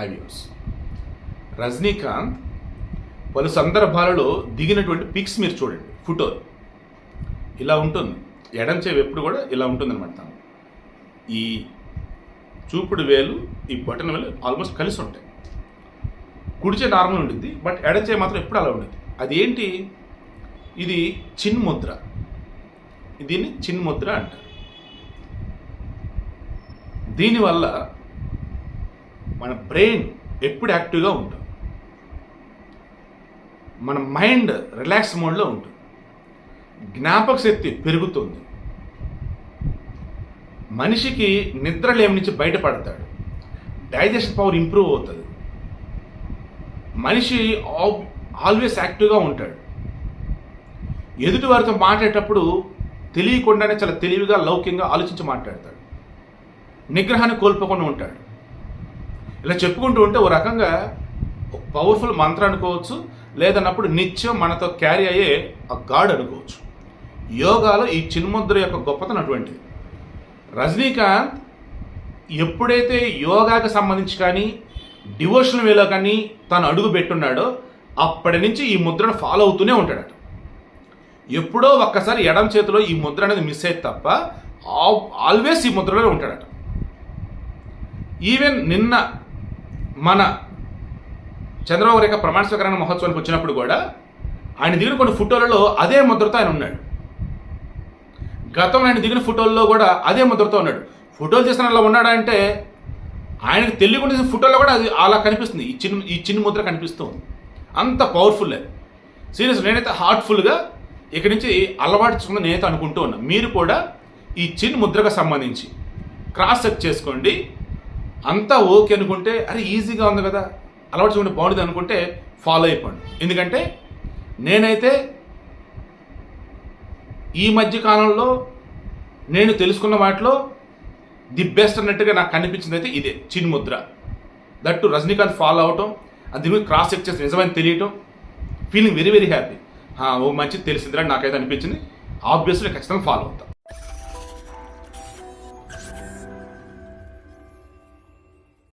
హైవ్యూస్ రజనీకాంత్ పలు సందర్భాలలో దిగినటువంటి పిక్స్ మీరు చూడండి ఫోటో ఇలా ఉంటుంది. ఎడం చెవి ఎప్పుడు కూడా ఇలా ఉంటుంది అనమాట ఈ చూపుడు వేలు ఈ బటన్ వేలు ఆల్మోస్ట్ కలిసి ఉంటాయి. కుడిచే నార్మల్ ఉంటుంది బట్ ఎడచే మాత్రం ఎప్పుడు అలా ఉంటుంది అది ఏంటి ఇది చిన్ ముద్ర. దీన్ని చిన్ ముద్ర అంటారు. దీనివల్ల మన బ్రెయిన్ ఎప్పుడు యాక్టివ్గా ఉంటుంది. మన మైండ్ రిలాక్స్ మోడ్లో ఉంటుంది. జ్ఞాపక శక్తి పెరుగుతుంది. మనిషికి నిద్ర లేమి నుంచి బయటపడతాడు. డైజెషన్ పవర్ ఇంప్రూవ్ అవుతుంది. మనిషి ఆల్వేస్ యాక్టివ్గా ఉంటాడు. ఎదుటి వారితో మాట్లాడేటప్పుడు తెలియకుండానే చాలా తెలివిగా లౌక్యంగా ఆలోచించి మాట్లాడతాడు. నిగ్రహాన్ని కోల్పోకుండా ఉంటాడు. ఇలా చెప్పుకుంటూ ఉంటే ఓ రకంగా పవర్ఫుల్ మంత్రం అనుకోవచ్చు లేదన్నప్పుడు నిత్యం మనతో క్యారీ అయ్యే ఆ గాడ్ అనుకోవచ్చు. యోగాలో ఈ చిన్ముద్ర యొక్క గొప్పతనం అటువంటిది. రజనీకాంత్ ఎప్పుడైతే యోగాకి సంబంధించి కానీ డివోషన్ వేలో కానీ తను అడుగు పెట్టున్నాడో అప్పటి నుంచి ఈ ముద్రను ఫాలో అవుతూనే ఉంటాడట. ఎప్పుడో ఒక్కసారి ఎడం చేతిలో ఈ ముద్ర అనేది మిస్ అయ్యేది తప్ప ఆల్వేస్ ఈ ముద్రలో ఉంటాడట. ఈవెన్ నిన్న మన చంద్రబాబు రేఖ ప్రమాణ స్వీకరణ మహోత్సవానికి వచ్చినప్పుడు కూడా ఆయన దిగిన కొన్ని ఫోటోలలో అదే ముద్రతో ఆయన ఉన్నాడు. గతంలో ఆయన దిగిన ఫోటోల్లో కూడా అదే ముద్రతో ఉన్నాడు. ఫోటోలు తీసిన అలా ఉన్నాడా అంటే ఆయనకు తెలియకుండా తీసిన ఫోటోలో కూడా అది అలా కనిపిస్తుంది. ఈ చిన్న ఈ చిన్న ముద్ర కనిపిస్తుంది అంత పవర్ఫుల్ సీరియస్ నేనైతే హార్ట్ఫుల్గా ఇక్కడి నుంచి అలవాటు చేసుకుని నేనైతే అనుకుంటూ ఉన్నా. మీరు కూడా ఈ చిన్న ముద్రకు సంబంధించి క్రాస్ చెక్ చేసుకోండి. అంతా ఓకే అనుకుంటే అరే ఈజీగా ఉంది కదా అలవాటు చేయడం బాగుంటుంది అనుకుంటే ఫాలో అయిపోండి. ఎందుకంటే నేనైతే ఈ మధ్య కాలంలో నేను తెలుసుకున్న వాటిలో ది బెస్ట్ అన్నట్టుగా నాకు కనిపించింది అయితే ఇదే చిన్ముద్ర దట్టు రజనీకాంత్ ఫాలో అవటం అది దీని క్రాస్ చెక్ చేసి నిజమని తెలియటం ఫీలింగ్ వెరీ వెరీ హ్యాపీ ఓ మంచిది తెలిసిందిరా నాకైతే అనిపించింది. ఆబ్వియస్లీ ఖచ్చితంగా ఫాలో అవుతాం.